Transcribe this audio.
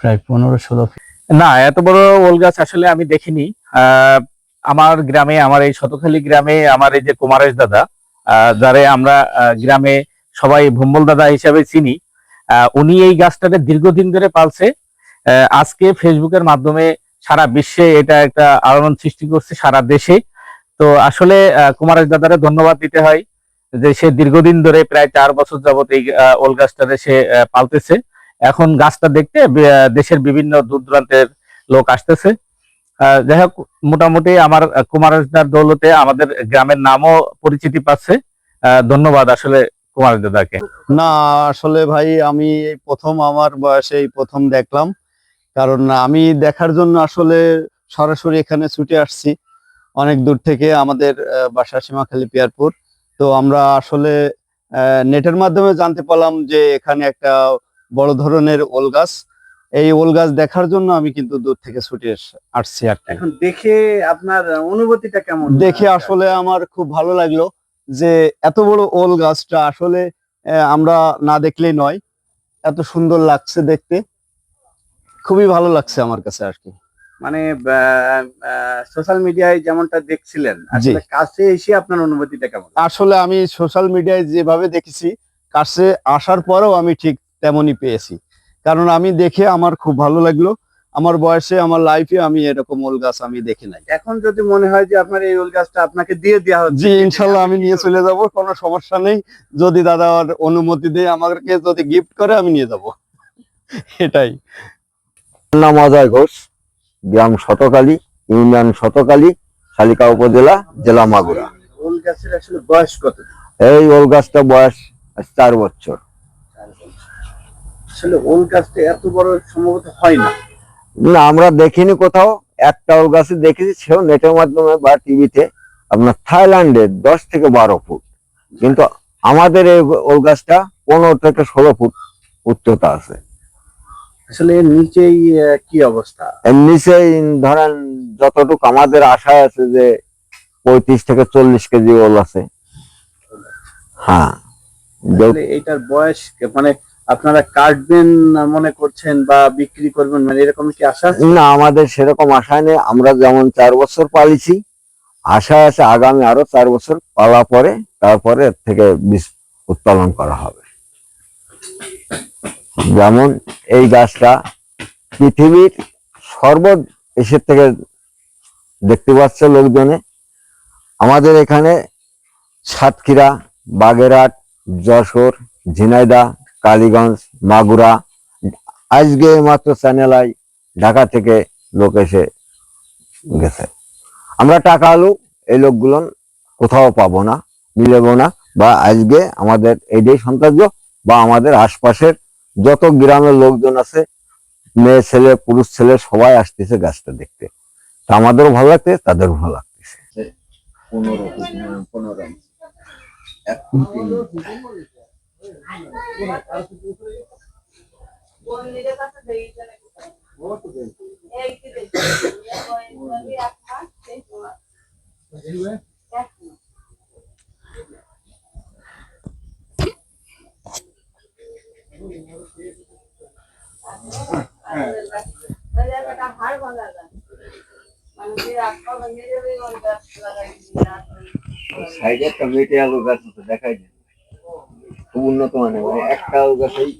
প্রায় পনেরো ষোলো না, এত বড় ওল গাছ আসলে আমি দেখিনি। আমার গ্রামে, আমার এই শতখালী গ্রামে, আমার এই যে কুমারেশ দাদা যারে আমরা গ্রামে সবাই ভম্বল দাদা হিসাবে চিনি উনি এই গাছটাকে দীর্ঘদিন ধরে পালছে। আজকে ফেসবুকের মাধ্যমে সারা বিশ্বে এটা একটা আলোড়ন সৃষ্টি করছে, সারা দেশে। তো আসলে কুমারেশ দাদারে ধন্যবাদ দিতে হয়। যে সে দীর্ঘদিন ধরে প্রায় চার বছর যাবত এই ওল গাছটাতে সে পালতেছে। এখন গাছটা দেখতে দেশের বিভিন্ন দূর দূরান্তের লোক আসতেছে। যাই হোক, মোটামুটি আমার কুমারদার দৌলতে আমাদের গ্রামের নামও পরিচিতি পাচ্ছে। ধন্যবাদ আসলে কুমার দাদাকে না, আসলে ভাই, আমি প্রথম আমার বয়সে প্রথম দেখলাম। কারণ আমি দেখার জন্য আসলে সরাসরি এখানে ছুটে আসছি। অনেক দূর থেকে আমাদের বাসা সীমাখালী পিয়ারপুর। তো আমরা আসলে আহ, নেটের মাধ্যমে জানতে পারলাম যে এখানে একটা বড় ধরনের ওল গাছ। এই ওল গাছ দেখার জন্য আমি কিন্তু দূর থেকে ছুটে আসছি আর এখন দেখে আপনার অনুভূতিটা কেমন? দেখে আসলে আমার খুব ভালো লাগল যে এত বড় ওল গাছটা আসলে আহ, আমরা না দেখলেই নয়। এত সুন্দর লাগছে দেখতে। খুবই ভালো লাগছে আমার কাছে আর কি। মানে সোশ্যাল মিডিয়ায় যেমনটা দেখছিলেন আসলে কাছে এসে আপনার অনুভূতিটা কেমন? আসলে আমি সোশ্যাল মিডিয়ায় যেভাবে দেখেছি কাছে আসার পরেও আমি ঠিক তেমনই পেয়েছি। কারণ আমি দেখে আমার খুব ভালো লাগল। আমার বয়সে আমার লাইফে আমি এরকম ওল গাছ আমি দেখি নাই। এখন যদি মনে হয় যে আপনার এই ওল গাছটা আপনাকে দিয়ে দেওয়া হচ্ছে জি ইনশাল্লাহ আমি নিয়ে চলে যাব কোনো সমস্যা নেই। যদি দাদা আর অনুমতি দেয় আমাকে যদি গিফট করে আমি নিয়ে যাব। এটাই। নাম অজয় ঘোষ। গ্রাম শতকালী ইউনিয়ন শতকালী শালিকা উপজেলা জেলা মাগুরা। ওল গাছের আসলে বয়স কত? এই ওল গাছটা বয়স চার বছর। আসলে ওল গাছটা এত বড় সম্ভবত হয় না। না আমরা দেখিনি কোথাও। একটা ওল গাছে দেখেছি সেও নেটের মাধ্যমে বা টিভিতে আপনার থাইল্যান্ডের দশ থেকে বারো ফুট। কিন্তু আমাদের এই ওল গাছটা পনেরো থেকে ষোলো ফুট উচ্চতা আছে। আসলে এর নিচেই কি অবস্থা? এর নিচে ধরেন যতটুকু আমাদের আশা আছে যে পঁয়ত্রিশ থেকে চল্লিশ কেজি ওল আছে। হ্যাঁ। এটার বয়স মানে আপনারা কাটবেন মনে করছেন বা বিক্রি করবেন মানে এরকম কি আশা আছে? না আমাদের সেরকম আশা নেই। আমরা যেমন চার বছর পালিছি আশা আছে আগামী আরও চার বছর পালা পরে তারপরে থেকে বীজ উৎপাদন করা হবে। যেমন এই গাছটা পৃথিবীর সর্ব দেশের থেকে দেখতে পাচ্ছে লোকজনে। আমাদের এখানে সাতক্ষীরা, বাগেরহাট, যশোর ঝিনাইদা কালীগঞ্জ, মাগুরা, আজকে মাত্র চ্যানেল আই ঢাকা থেকে লোক এসে গেছে। আমরা টাকা আলু এই লোকগুলো কোথাও পাবো না, মিলেবো না বা আজকে আমাদের এইটাই সন্তার্য বা আমাদের আশপাশের যত গ্রামের লোকজন আছে মেয়ে ছেলে পুরুষ ছেলে সবাই আসতেছে গাছটা দেখতে তা আমাদেরও ভালো লাগতেছে তাদেরও ভালো লাগতেছে পনেরো পনেরো এক ফুট তিন সাইডে একটা মেটে আলু গাছ দেখাই যায়। খুব উন্নত মানে একটা আলু গাছেই